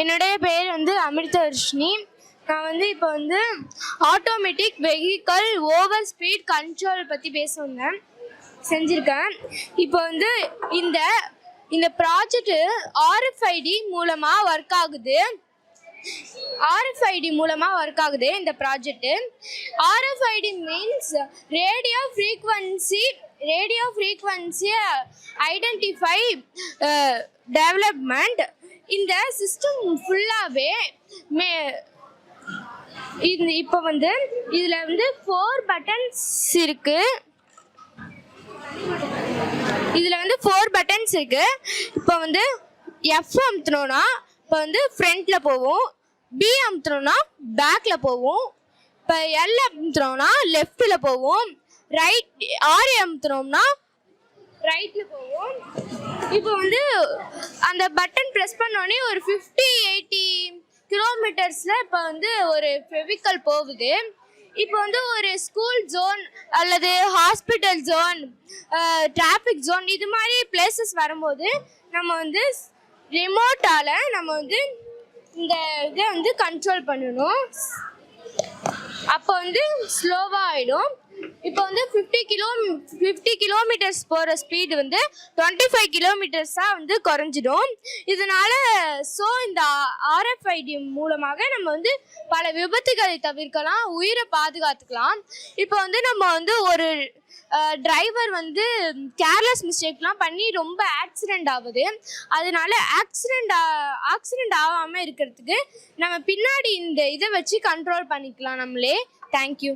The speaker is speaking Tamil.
என்னுடைய பெயர் வந்து அமிர்தவர்ஷினி நான் வந்து இப்போ வந்து automatic vehicle over speed control பற்றி பேச வந்தேன். செஞ்சுருக்கேன். இப்போ வந்து இந்த இந்த ப்ராஜெக்ட் ஆர்எஃப்ஐடி மூலமாக ஒர்க் ஆகுது. ஆர்எஃப்ஐடி மூலமாக ஒர்க் ஆகுது இந்த project RFID means radio frequency radio ஃப்ரீக்வன்சியை identify development இந்த சிஸ்டம் ஃபுல்லாகவே மே இது இப்போ வந்து இதில் வந்து ஃபோர் பட்டன்ஸ் இருக்குது இதில் வந்து ஃபோர் பட்டன்ஸ் இருக்கு. இப்போ வந்து எஃப் அமுத்துனோன்னா இப்போ வந்து ஃப்ரண்ட்டில் போகும் பி அமுத்துனோன்னா பேக்கில் போகும் இப்போ எல் அமுத்துனோம்னா லெஃப்ட்டில் போகும் ரைட் ஆர் அமுத்துனோம்னா ரைட்டில் போவோம். இப்போ வந்து அந்த பட்டன் ப்ரெஸ் பண்ணோடனே ஒரு ஃபிஃப்டி எயிட்டி கிலோமீட்டர்ஸில் இப்போ வந்து ஒரு ஃபெவிக்கல் போகுது. இப்போ வந்து ஒரு ஸ்கூல் ஜோன் அல்லது ஹாஸ்பிட்டல் ஜோன் டிராஃபிக் ஜோன் இது மாதிரி பிளேசஸ் வரும்போது நம்ம வந்து ரிமோட்டால் நம்ம வந்து இந்த இதை வந்து கண்ட்ரோல் பண்ணணும். அப்போ வந்து ஸ்லோவாக ஆகிடும் இப்போ வந்து ஃபிஃப்டி கிலோ ஃபிஃப்டி கிலோமீட்டர்ஸ் போகிற ஸ்பீடு வந்து டுவெண்ட்டி ஃபைவ் கிலோமீட்டர்ஸாக வந்து குறைஞ்சிடும். இதனால ஸோ இந்த ஆர்எஃப்ஐடி மூலமாக நம்ம வந்து பல விபத்துகளை தவிர்க்கலாம் உயிரை பாதுகாத்துக்கலாம். இப்போ வந்து நம்ம வந்து ஒரு டிரைவர் வந்து கேர்லெஸ் மிஸ்டேக்லாம் பண்ணி ரொம்ப ஆக்சிடெண்ட் ஆகுது. அதனால ஆக்சிடெண்ட் ஆக்சிடெண்ட் ஆகாமல் இருக்கிறதுக்கு நம்ம பின்னாடி இந்த இதை வச்சு கண்ட்ரோல் பண்ணிக்கலாம் நம்மளே. தேங்க்யூ